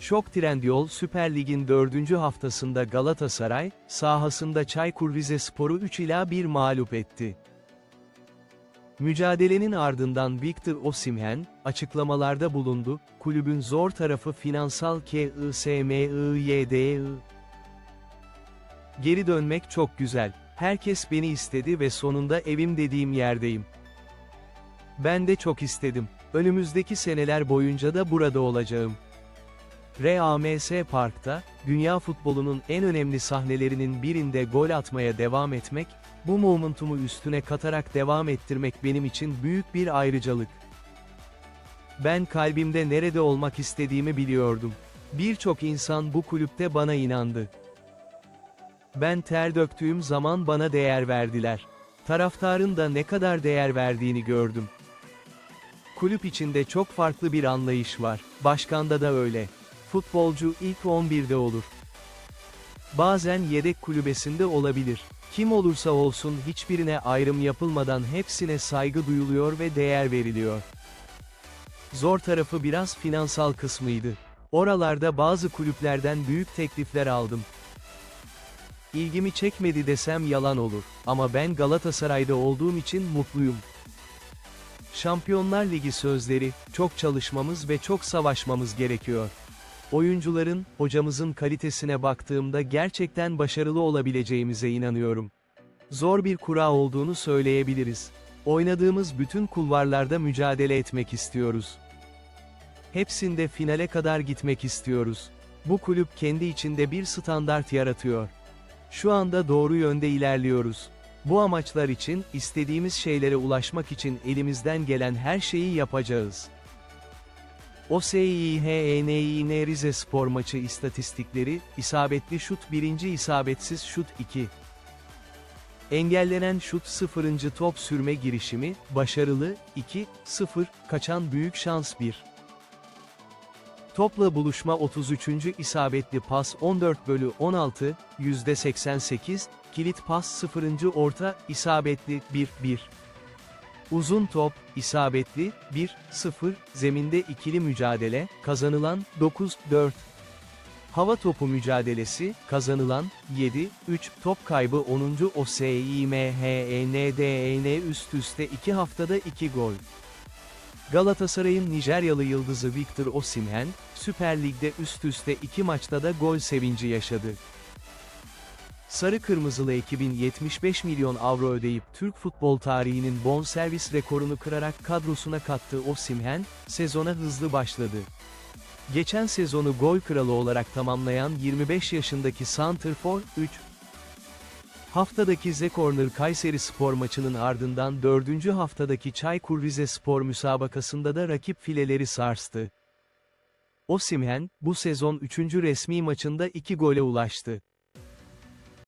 Şok Trendyol Süper Lig'in 4. haftasında Galatasaray, sahasında Çaykur Rizespor'u 3 ila 1 mağlup etti. Mücadelenin ardından Victor Osimhen, açıklamalarda bulundu, kulübün zor tarafı finansal KISMIYDI. Geri dönmek çok güzel. Herkes beni istedi ve sonunda evim dediğim yerdeyim. Ben de çok istedim. Önümüzdeki seneler boyunca da burada olacağım. RAMS Park'ta, dünya futbolunun en önemli sahnelerinin birinde gol atmaya devam etmek, bu momentumu üstüne katarak devam ettirmek benim için büyük bir ayrıcalık. Ben kalbimde nerede olmak istediğimi biliyordum. Birçok insan bu kulüpte bana inandı. Ben ter döktüğüm zaman bana değer verdiler. Taraftarın da ne kadar değer verdiğini gördüm. Kulüp içinde çok farklı bir anlayış var. Başkanda da öyle. Futbolcu ilk 11'de olur. Bazen yedek kulübesinde olabilir. Kim olursa olsun hiçbirine ayrım yapılmadan hepsine saygı duyuluyor ve değer veriliyor. Zor tarafı biraz finansal kısmıydı. Oralarda bazı kulüplerden büyük teklifler aldım. İlgimi çekmedi desem yalan olur. Ama ben Galatasaray'da olduğum için mutluyum. Şampiyonlar Ligi sözleri, çok çalışmamız ve çok savaşmamız gerekiyor. Oyuncuların, hocamızın kalitesine baktığımda gerçekten başarılı olabileceğimize inanıyorum. Zor bir kura olduğunu söyleyebiliriz. Oynadığımız bütün kulvarlarda mücadele etmek istiyoruz. Hepsinde finale kadar gitmek istiyoruz. Bu kulüp kendi içinde bir standart yaratıyor. Şu anda doğru yönde ilerliyoruz. Bu amaçlar için, istediğimiz şeylere ulaşmak için elimizden gelen her şeyi yapacağız. OSİHENİN Rize Spor maçı istatistikleri, isabetli şut 1. isabetsiz şut 2. Engellenen şut 0. top sürme girişimi, başarılı, 2, 0, kaçan büyük şans 1. Topla buluşma 33. isabetli pas 14 bölü 16, %88, kilit pas 0. orta, isabetli 1, 1. Uzun top, isabetli, 1-0, zeminde ikili mücadele, kazanılan, 9-4. Hava topu mücadelesi, kazanılan, 7-3, top kaybı 10. OSİMHENDEN E üst üste 2 haftada 2 gol. Galatasaray'ın Nijeryalı yıldızı Victor Osimhen, Süper Lig'de üst üste 2 maçta da gol sevinci yaşadı. Sarı Kırmızılı ekibin 75 milyon avro ödeyip Türk futbol tarihinin bonservis rekorunu kırarak kadrosuna kattığı Osimhen, sezona hızlı başladı. Geçen sezonu gol kralı olarak tamamlayan 25 yaşındaki Santrfor, 3. Haftadaki Zekorner Kayseri Spor maçının ardından 4. haftadaki Çaykur Rizespor müsabakasında da rakip fileleri sarstı. Osimhen, bu sezon 3. resmi maçında 2 gole ulaştı.